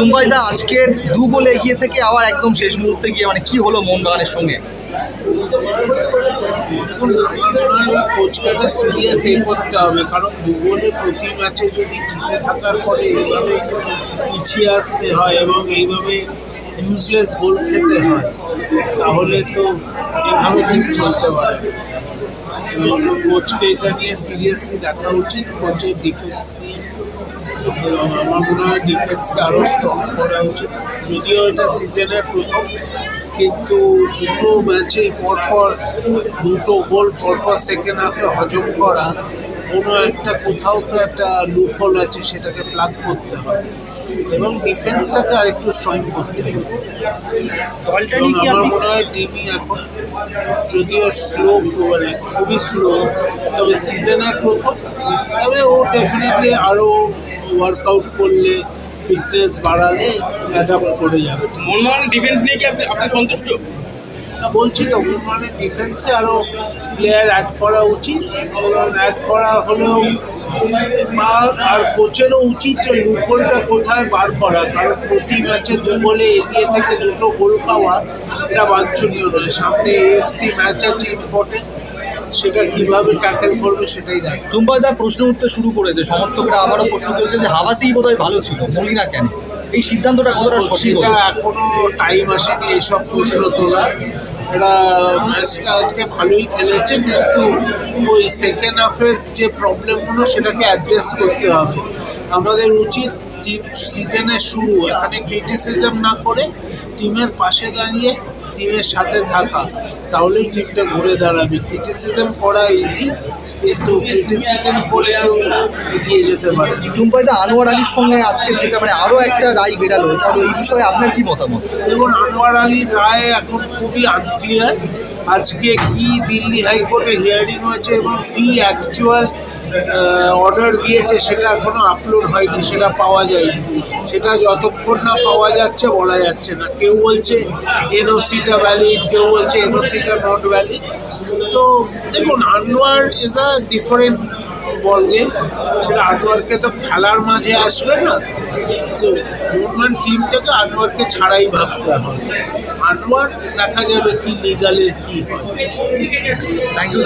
টুম্বাইদা আজকের দু গোলে এগিয়ে থেকে আবার একদম শেষ মুহূর্তে গিয়ে মানে কি হলো মোহনবাগানের সঙ্গে? এখন কোচকে একটা সিরিয়াস এ করতে হবে কারণ দুবলে প্রতি ম্যাচে যদি জিতে থাকার পরে এইভাবে পিছিয়ে আসতে হয় এবং এইভাবে ইউজলেস গোল খেতে হয় তাহলে তো এভাবে ঠিক চলতে পারে কোচকে এটা নিয়ে সিরিয়াসলি দেখা উচিত কোচের ডিফেন্স নিয়ে। আমার মনে হয় ডিফেন্সকে আরও স্ট্রং করা উচিত। যদিও এটা সিজনের প্রথম, কিন্তু দুটো ম্যাচে পরপর দুটো গোল পরপর সেকেন্ড হাফে হজম করা কোনো একটা কোথাও তো একটা লুপহোল আছে সেটাকে প্লাগ করতে হবে। এবং ডিফেন্সটাকে আরেকটু স্ট্রং করতে হবে। আমার মনে হয় টিমই এখন যদিও স্লো মানে খুবই স্লো তবে সিজনের প্রথম তবে ও ডেফিনেটলি আরও ওয়ার্কআউট করলে ফিটনেস বাড়ালে অ্যাডাপ্ট করে যাবে। ডিফেন্স নিয়ে কি আপনি সন্তুষ্ট? বলছি তো মানে ডিফেন্সে আরও প্লেয়ার অ্যাড করা উচিত অ্যাড করা হলেও বা আর কোচেরও উচিত যে লুপোলটা কোথায় বার করা। কারণ প্রতি ম্যাচে দু গোলে এগিয়ে থেকে দুটো গোল পাওয়া এটা বাঞ্ছনীয় নয়। সামনে এএফসি ম্যাচ আছে ইম্পর্টেন্ট সেটা কীভাবে ট্যাকেল করবে সেটাই দেখ। টুম্বাইদা প্রশ্ন উঠতে শুরু করেছে, সমর্থকরা আবারও প্রশ্ন করেছে যে হাবাসিই বোধহয় ভালো ছিল, মলিনা কেন? এই সিদ্ধান্তটা কতটা সঠিক? এখনও টাইম আসেনি এসব প্রশ্ন তোলা এরা ম্যাচটা আজকে ভালোই খেলেছে কিন্তু ওই সেকেন্ড হাফের যে প্রবলেমগুলো সেটাকে অ্যাড্রেস করতে হবে। আমাদের উচিত টিম সিজনের শুরু এখানে ক্রিটিসিজম না করে টিমের পাশে দাঁড়িয়ে টিমের সাথে থাকা। তাহলেই টিমটা ঘুরে দাঁড়াবে। ক্রিটিসিজম করা ইজি কিন্তু ক্রিটিসিজম বলে কেউ এগিয়ে যেতে পারে না। আনোয়ার আলীর সঙ্গে আজকে যেটা মানে আরও একটা রায় বেরালো তাহলে এই বিষয়ে আপনার কি মতামত দেখুন আনোয়ার আলীর রায় এখন খুবই আনক্লিয়ার আজকে কি দিল্লি হাইকোর্টে হিয়ারিং হয়েছে এবং কি অ্যাকচুয়াল অর্ডার দিয়েছে, সেটা এখনও আপলোড হয়নি, সেটা পাওয়া যায়নি। সেটা যতক্ষণ না পাওয়া যাচ্ছে, বলা যাচ্ছে না। কেউ বলছে এনওসিটা ভ্যালিড কেউ বলছে এনওসিটা নট ভ্যালিড সো দেখুন Anwar is a different ball game সেটা আনোয়ারকে তো খেলার মাঝে আসবে না। সো মোহনবাগান টিমটাকে আনোয়ারকে ছাড়াই ভাবতে হবে। আনোয়ার দেখা যাবে কি লিগালে কি হয়। Thank you